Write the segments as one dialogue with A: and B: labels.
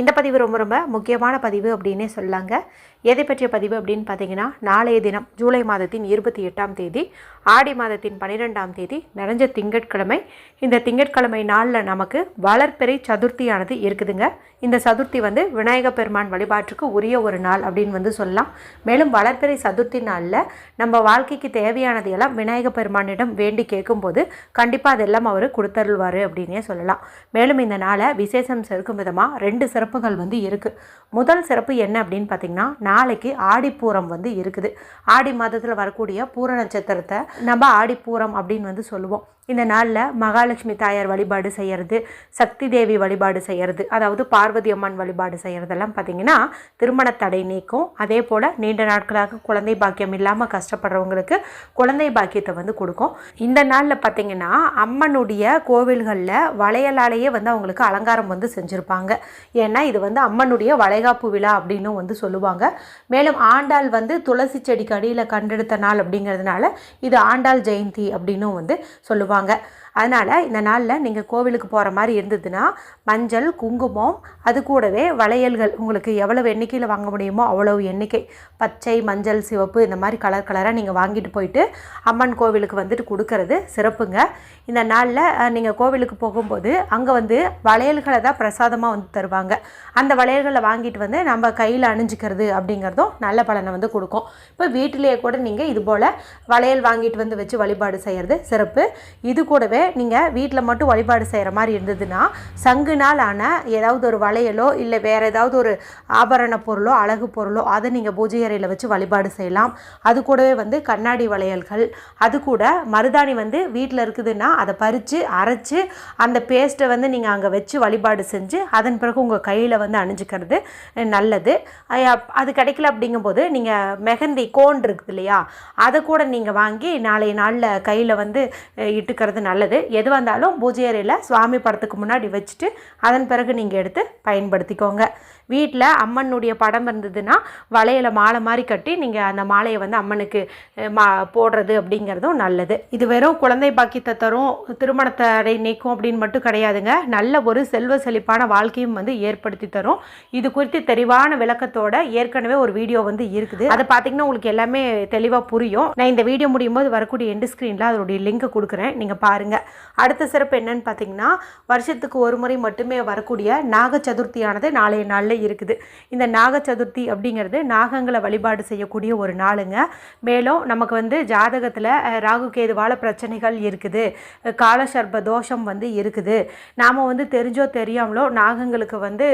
A: இந்த பதிவு ரொம்ப ரொம்ப முக்கியமான பதிவு அப்படின்னே சொல்லாங்க. எதை பற்றிய பதிவு அப்படின்னு பார்த்தீங்கன்னா நாளைய தினம் ஜூலை மாதத்தின் இருபத்தி எட்டாம் தேதி ஆடி மாதத்தின் பன்னிரெண்டாம் தேதி நிறைஞ்ச திங்கட்கிழமை. இந்த திங்கட்கிழமை நாளில் நமக்கு வளர்ப்பெறை சதுர்த்தியானது இருக்குதுங்க. இந்த சதுர்த்தி வந்து விநாயக பெருமான் வழிபாட்டுக்கு உரிய ஒரு நாள் அப்படின்னு வந்து சொல்லலாம். மேலும் வளர்ப்பெறை சதுர்த்தி நாளில் நம்ம வாழ்க்கைக்கு தேவையானது எல்லாம் விநாயக பெருமானிடம் வேண்டி கேட்கும்போது கண்டிப்பாக அதெல்லாம் அவர் கொடுத்தருள்வார் அப்படின்னே சொல்லலாம். மேலும் இந்த நாளை விசேஷம் சேர்க்கும் விதமாக ரெண்டு சிறப்புகள் வந்து இருக்குது முதல் சிறப்பு என்ன அப்படின்னு பார்த்தீங்கன்னா நாளைக்கு ஆடிப்பூரம் வந்து இருக்குது. ஆடி மாதத்தில் வரக்கூடிய பூர நட்சத்திரத்தை நம்ம ஆடிப்பூரம் அப்படின்னு வந்து சொல்லுவோம். இந்த நாளில் மகாலட்சுமி தாயார் வழிபாடு செய்கிறது சக்தி தேவி வழிபாடு செய்கிறது அதாவது பார்வதி அம்மன் வழிபாடு செய்கிறதெல்லாம் பார்த்திங்கன்னா திருமண தடை நீக்கும். அதே போல் நீண்ட நாட்களாக குழந்தை பாக்கியம் இல்லாமல் கஷ்டப்படுறவங்களுக்கு குழந்தை பாக்கியத்தை வந்து கொடுக்கும். இந்த நாளில் பார்த்திங்கன்னா அம்மனுடைய கோவில்களில் வளையலாலேயே வந்து அவங்களுக்கு அலங்காரம் வந்து செஞ்சுருப்பாங்க. ஏன்னா இது வந்து அம்மனுடைய வளைகாப்பு விழா அப்படின்னும் வந்து சொல்லுவாங்க. மேலும் ஆண்டாள் வந்து துளசி செடிக்கு அடியில் கண்டெடுத்த நாள் அப்படிங்கிறதுனால இது ஆண்டாள் ஜெயந்தி அப்படின்னும் வந்து சொல்லுவாங்க. வருவாங்க அதனால் இந்த நாளில் நீங்கள் கோவிலுக்கு போகிற மாதிரி இருந்ததுன்னா மஞ்சள் குங்குமம் அது கூடவே வளையல்கள். உங்களுக்கு எவ்வளவு எண்ணிக்கையில் வாங்க முடியுமோ அவ்வளவு எண்ணிக்கை. பச்சை மஞ்சள் சிவப்பு இந்த மாதிரி கலர் கலராக நீங்கள் வாங்கிட்டு போயிட்டு அம்மன் கோவிலுக்கு வந்துட்டு கொடுக்கறது சிறப்புங்க. இந்த நாளில் நீங்கள் கோவிலுக்கு போகும்போது அங்கே வந்து வளையல்களை தான் பிரசாதமாக வந்து தருவாங்க. அந்த வளையல்களை வாங்கிட்டு வந்து நம்ம கையில் அணிஞ்சிக்கிறது அப்படிங்கிறதும் நல்ல பலனை வந்து கொடுக்கும். இப்போ வீட்டிலேயே கூட நீங்கள் இது போல் வளையல் வாங்கிட்டு வந்து வச்சு வழிபாடு செய்கிறது சிறப்பு. இது கூடவே நீங்கள் வீட்டில் மட்டும் வழிபாடு செய்கிற மாதிரி இருந்ததுன்னா சங்குனால் ஆன ஏதாவது ஒரு வளையலோ இல்லை வேறு ஏதாவது ஒரு ஆபரண பொருளோ அழகு பொருளோ அதை நீங்கள் பூஜை அறையில் வச்சு வழிபாடு செய்யலாம். அது கூடவே வந்து கண்ணாடி வளையல்கள் அது கூட மருதாணி வந்து வீட்டில் இருக்குதுன்னா அதை பறித்து அரைச்சி அந்த பேஸ்ட்டை வந்து நீங்கள் அங்கே வச்சு வழிபாடு செஞ்சு அதன் பிறகு உங்கள் கையில் வந்து அணிஞ்சிக்கிறது நல்லது. அது கிடைக்கல அப்படிங்கும்போது நீங்கள் மெஹந்தி கோன் இருக்குது இல்லையா அதை கூட நீங்கள் வாங்கி நாளைய நாளில் கையில் வந்து இட்டுக்கிறது நல்லது. எது வந்தாலும் பூஜை அறையில் சுவாமி படத்துக்கு முன்னாடி வச்சுட்டு அதன் பிறகு நீங்கள் எடுத்து பயன்படுத்திக்கோங்க. வீட்டில் அம்மனுடைய படம் இருந்ததுன்னா வளையல மாலை மாதிரி கட்டி நீங்கள் அந்த மாலையை வந்து அம்மனுக்கு மா போடுறது அப்படிங்கிறதும் நல்லது. இது வெறும் குழந்தை பாக்கியத்தை தரும் திருமணத்தை நீக்கும் அப்படின்னு மட்டும் கிடையாதுங்க. நல்ல ஒரு செல்வ செழிப்பான வாழ்க்கையும் வந்து ஏற்படுத்தி தரும். இது குறித்து தெளிவான விளக்கத்தோட ஏற்கனவே ஒரு வீடியோ வந்து இருக்குது. அதை பார்த்தீங்கன்னா உங்களுக்கு எல்லாமே தெளிவாக புரியும். நான் இந்த வீடியோ முடியும் போது வரக்கூடிய எண்டு ஸ்க்ரீனில் அதோடைய லிங்க் கொடுக்குறேன். நீங்கள் பாருங்கள் அடுத்த சிறப்பு என்னன்னு பார்த்தீங்கன்னா வருஷத்துக்கு ஒரு முறை மட்டுமே வரக்கூடிய நாக சதுர்த்தியானது நாளைய நாளில் இருக்குது. இந்த நாக சதுர்த்தி அப்படிங்கிறது நாகங்களை வழிபாடு செய்யக்கூடிய ஒரு நாளுங்க. மேலும் நமக்கு வந்து ஜாதகத்தில் ராகு கேதுவால பிரச்சனைகள் இருக்குது. காலசர்ப தோஷம் வந்து இருக்குது. நாம் வந்து தெரிஞ்சோ தெரியாமலோ நாகங்களுக்கு வந்து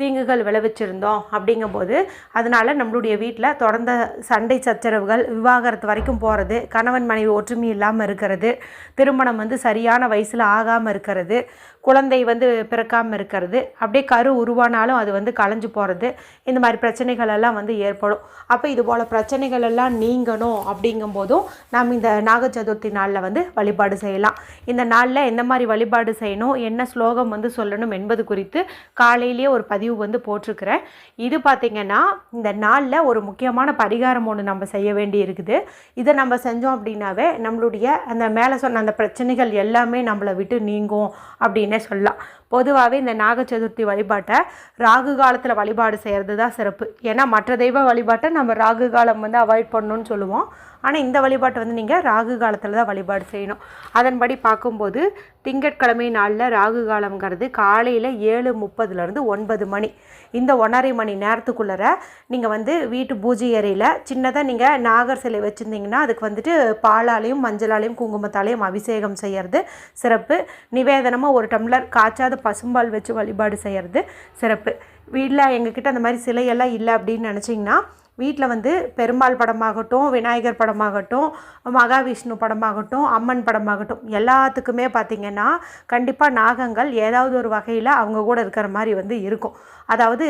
A: தீங்குகள் விளைவிச்சிருந்தோம் அப்படிங்கும்போது அதனால் நம்மளுடைய வீட்டில் தொடர்ந்த சண்டை சச்சரவுகள் விவாகரத்து வரைக்கும் போகிறது கணவன் மனைவி ஒற்றுமை இல்லாமல் இருக்கிறது திருமணம் வந்து சரியான வயசில் ஆகாமல் இருக்கிறது. குழந்தை வந்து பிறக்காமல் இருக்கிறது. அப்படியே கரு உருவானாலும் அது வந்து களைஞ்சு போகிறது இந்த மாதிரி பிரச்சனைகள் எல்லாம் வந்து ஏற்படும். அப்போ இது போல் பிரச்சனைகள் எல்லாம் நீங்கணும் அப்படிங்கும்போதும் நாம் இந்த நாக சதுர்த்தி நாளில் வந்து வழிபாடு செய்யலாம். இந்த நாளில் எந்த மாதிரி வழிபாடு செய்யணும் என்ன ஸ்லோகம் வந்து சொல்லணும் என்பது குறித்து காலையிலேயே ஒரு பதிவு வந்து போட்டிருக்கிறேன். இது பார்த்திங்கன்னா இந்த நாளில் ஒரு முக்கியமான பரிகாரம் ஒன்று நம்ம செய்ய வேண்டி இருக்குது இதை நம்ம செஞ்சோம் அப்படின்னாவே நம்மளுடைய அந்த மேலே சொன்ன அந்த பிரச்சனைகள் எல்லாமே நம்மளை விட்டு நீங்கும் அப்படின்னே சொல்லலாம். பொதுவாகவே இந்த நாக சதுர்த்தி வழிபாட்டை ராகு காலத்தில் வழிபாடு செய்கிறது தான் சிறப்பு. ஏன்னா மற்ற தெய்வ வழிபாட்டை நம்ம ராகு காலம் வந்து அவாய்ட் பண்ணணும்னு சொல்லுவோம். ஆனால் இந்த வழிபாட்டை வந்து நீங்கள் ராகு காலத்தில் தான் வழிபாடு செய்யணும். அதன்படி பார்க்கும்போது திங்கட்கிழமை நாளில் ராகு காலம்ங்கிறது காலையில் ஏழு முப்பதுலேருந்து ஒன்பது மணி. இந்த ஒன்றரை மணி நேரத்துக்குள்ளே நீங்கள் வந்து வீட்டு பூஜை அறையில் சின்னதாக நீங்கள் நாகர் சிலை வச்சுருந்தீங்கன்னா அதுக்கு வந்துட்டு பாலாலையும் மஞ்சளாலையும் குங்குமத்தாலையும் அபிஷேகம் செய்கிறது சிறப்பு. நிவேதனமாக ஒரு டம்ளர் காய்ச்சாத பசும்பால் வச்சு வழிபாடு செய்கிறது சிறப்பு. வீட்டில் எங்ககிட்ட அந்த மாதிரி சிலையெல்லாம் இல்லை அப்படின்னு நினச்சிங்கன்னா வீட்டில் வந்து பெருமாள் படமாகட்டும் விநாயகர் படமாகட்டும் மகாவிஷ்ணு படமாகட்டும் அம்மன் படமாகட்டும் எல்லாத்துக்குமே பார்த்திங்கன்னா கண்டிப்பாக நாகங்கள் ஏதாவது ஒரு வகையில் அவங்க கூட இருக்கிற மாதிரி வந்து இருக்கும். அதாவது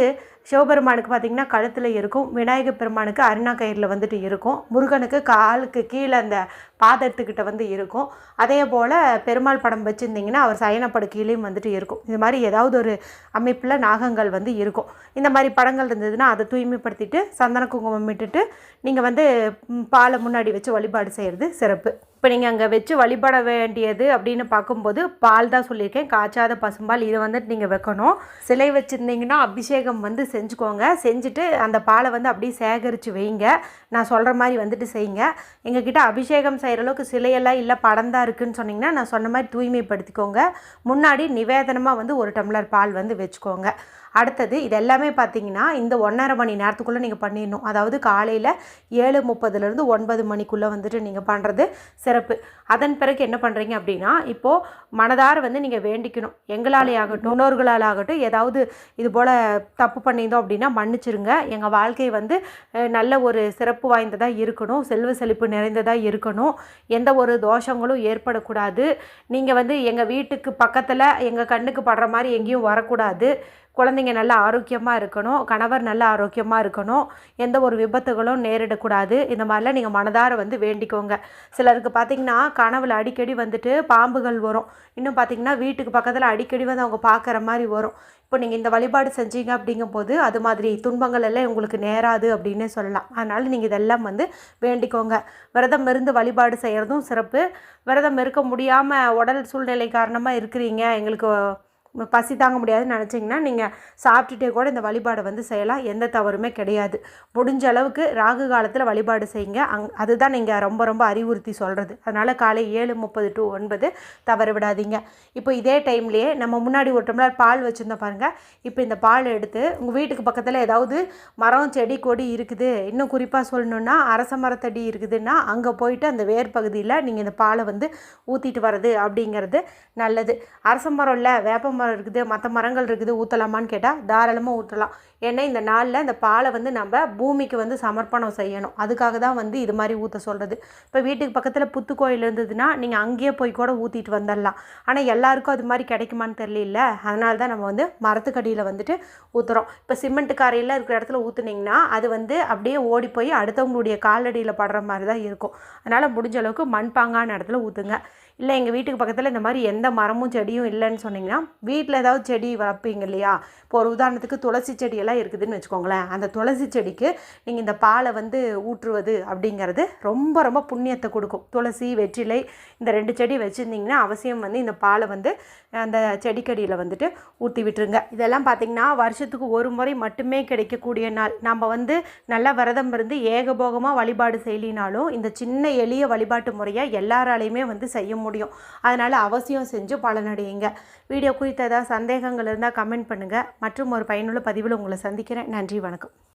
A: சிவபெருமானுக்கு பார்த்திங்கன்னா கழுத்தில் இருக்கும் விநாயகர் பெருமானுக்கு அருணா கயிறில் வந்துட்டு இருக்கும் முருகனுக்கு காலுக்கு கீழே அந்த பாதத்துக்கிட்ட வந்து இருக்கும். அதே போல் பெருமாள் படம் வச்சுருந்திங்கன்னா அவர் சயனப்படுக்கையிலையும் வந்துட்டு இருக்கும். இது மாதிரி ஏதாவது ஒரு அமைப்பில் நாகங்கள் வந்து இருக்கும். இந்த மாதிரி படங்கள் இருந்ததுன்னா அதை தூய்மைப்படுத்திட்டு சந்தன குங்குமம் விட்டுட்டு நீங்கள் வந்து பாலை முன்னாடி வச்சு வழிபாடு செய்கிறது சிறப்பு. இப்போ நீங்கள் அங்கே வச்சு வழிபட வேண்டியது அப்படின்னு பார்க்கும்போது பால் தான் சொல்லியிருக்கேன். காய்ச்சாத பசும்பால் இதை வந்துட்டு நீங்கள் வைக்கணும். சிலை வச்சுருந்தீங்கன்னா அபிஷேகம் வந்து செஞ்சுக்கோங்க. செஞ்சுட்டு அந்த பாலை வந்து அப்படியே சேகரித்து வைங்க. நான் சொல்கிற மாதிரி வந்துட்டு செய்யுங்க. எங்ககிட்ட அபிஷேகம் செய்கிற அளவுக்கு சிலையெல்லாம் இல்லை படம் தான் இருக்குதுன்னு சொன்னிங்கன்னா நான் சொன்ன மாதிரி தூய்மைப்படுத்திக்கோங்க. முன்னாடி நிவேதனமாக வந்து ஒரு டம்ளர் பால் வந்து வச்சுக்கோங்க. அடுத்தது இது எல்லாமே பார்த்தீங்கன்னா இந்த ஒன்றரை மணி நேரத்துக்குள்ளே நீங்கள் பண்ணிடணும். அதாவது காலையில் ஏழு முப்பதுலேருந்து ஒன்பது மணிக்குள்ளே வந்துட்டு நீங்கள் பண்ணுறது சிறப்பு. அதன் பிறகு என்ன பண்ணுறீங்க அப்படின்னா இப்போது மனதார வந்து நீங்கள் வேண்டிக்கணும். எங்களாலே ஆகட்டும் முன்னோர்களால் ஆகட்டும் ஏதாவது இது போல் தப்பு பண்ணியிருந்தோம் அப்படின்னா மன்னிச்சிருங்க. எங்கள் வாழ்க்கை வந்து நல்ல ஒரு சிறப்பு வாய்ந்ததாக இருக்கணும். செல்வ செழிப்பு நிறைந்ததாக இருக்கணும். எந்த ஒரு தோஷங்களும் ஏற்படக்கூடாது. நீங்கள் வந்து எங்கள் வீட்டுக்கு பக்கத்தில் எங்கள் கண்ணுக்கு படுற மாதிரி எங்கேயும் வரக்கூடாது. குழந்தைங்க நல்ல ஆரோக்கியமாக இருக்கணும் கணவர் நல்ல ஆரோக்கியமாக இருக்கணும் எந்த ஒரு விபத்துகளும் நேரிடக்கூடாது. இந்த மாதிரிலாம் நீங்கள் மனதார வந்து வேண்டிக்கோங்க. சிலருக்கு பார்த்திங்கன்னா கனவில் அடிக்கடி வந்துட்டு பாம்புகள் வரும். இன்னும் பார்த்திங்கன்னா வீட்டுக்கு பக்கத்தில் அடிக்கடி வந்து அவங்க பார்க்குற மாதிரி வரும். இப்போ நீங்கள் இந்த வழிபாடு செஞ்சீங்க அப்படிங்கும்போது அது மாதிரி துன்பங்கள் எல்லாம் உங்களுக்கு நேராது அப்படின்னே சொல்லலாம். அதனால் நீங்கள் இதெல்லாம் வந்து வேண்டிக்கோங்க. விரதம் இருந்து வழிபாடு செய்கிறதும் சிறப்பு. விரதம் இருக்க முடியாமல் உடல் சூழ்நிலை காரணமாக இருக்கிறீங்க. எங்களுக்கு பசி தாங்க முடியாதுன்னு நினச்சிங்கன்னா நீங்கள் சாப்பிட்டுட்டே கூட இந்த வழிபாடை வந்து செய்யலாம். எந்த தவறுமே கிடையாது. முடிஞ்ச அளவுக்கு ராகு காலத்தில் வழிபாடு செய்யுங்க. அங் அதுதான் நீங்கள் ரொம்ப ரொம்ப அறிவுறுத்தி சொல்கிறது அதனால் காலை ஏழு முப்பது டு ஒன்பது தவற விடாதீங்க. இப்போ இதே டைம்லேயே நம்ம முன்னாடி ஒரு டம்ளர் பால் வச்சுருந்தோம் பாருங்கள் இப்போ இந்த பால் எடுத்து உங்கள் வீட்டுக்கு பக்கத்தில் ஏதாவது மரம் செடி கொடி இருக்குது. இன்னும் குறிப்பாக சொல்லணுன்னா அரச மரத்தடி இருக்குதுன்னா அங்கே போயிட்டு அந்த வேர் பகுதியில் நீங்கள் இந்த பாலை வந்து ஊற்றிட்டு வர்றது அப்படிங்கிறது நல்லது. அரச மரம் இல்லை வேப்ப மரம் இருக்குது மற்ற மரங்கள் இருக்குது ஊற்றலாமான்னு கேட்டால் தாராளமாக ஊற்றலாம் ஏன்னா இந்த நாளில் இந்த பாலை வந்து நம்ம பூமிக்கு வந்து சமர்ப்பணம் செய்யணும். அதுக்காக தான் வந்து இது மாதிரி ஊற்ற சொல்கிறது இப்போ வீட்டுக்கு பக்கத்தில் புத்துக்கோயில் இருந்ததுன்னா நீங்கள் அங்கேயே போய் கூட ஊற்றிட்டு வந்துடலாம். ஆனால் எல்லாருக்கும் அது மாதிரி கிடைக்குமான்னு தெரியல. அதனால தான் நம்ம வந்து மரத்துக்கடியில் வந்துட்டு ஊற்றுறோம் இப்போ சிமெண்ட் காரையில் இருக்கிற இடத்துல ஊற்றுனீங்கன்னா அது வந்து அப்படியே ஓடி போய் அடுத்தவங்களுடைய காலடியில் படுற மாதிரி தான் இருக்கும். அதனால் முடிஞ்ச அளவுக்கு மண்பாங்கான இடத்துல ஊற்றுங்க இல்லை எங்கள் வீட்டுக்கு பக்கத்தில் இந்த மாதிரி எந்த மரமும் செடியும் இல்லைன்னு சொன்னீங்கன்னா வீட்டில் ஏதாவது செடி வளர்ப்பீங்க இல்லையா? இப்போ ஒரு உதாரணத்துக்கு துளசி செடியெல்லாம் இருக்குதுன்னு வச்சுக்கோங்களேன். அந்த துளசி செடிக்கு நீங்கள் இந்த பாலை வந்து ஊற்றுவது அப்படிங்கிறது ரொம்ப ரொம்ப புண்ணியத்தை கொடுக்கும். துளசி வெற்றிலை இந்த ரெண்டு செடி வச்சுருந்தீங்கன்னா அவசியம் வந்து இந்த பாலை வந்து அந்த செடிக்கடியில் வந்துட்டு ஊற்றி விட்டுருங்க. இதெல்லாம் பார்த்திங்கன்னா வருஷத்துக்கு ஒரு முறை மட்டுமே கிடைக்கக்கூடிய நாள். நம்ம வந்து நல்லா விரதம் இருந்து ஏகபோகமாக வழிபாடு செய்யலினாலும் இந்த சின்ன எளிய வழிபாட்டு முறையாக எல்லாராலையுமே வந்து செய்ய முடியும். அதனால் அவசியம் செஞ்சு பலனடையுங்க. வீடியோ குறித்த ஏதாவது சந்தேகங்கள் இருந்தால் கமெண்ட் பண்ணுங்கள் மற்றும் ஒரு பயனுள்ள பதிவில் உங்களை சந்திக்கிறேன். நன்றி வணக்கம்.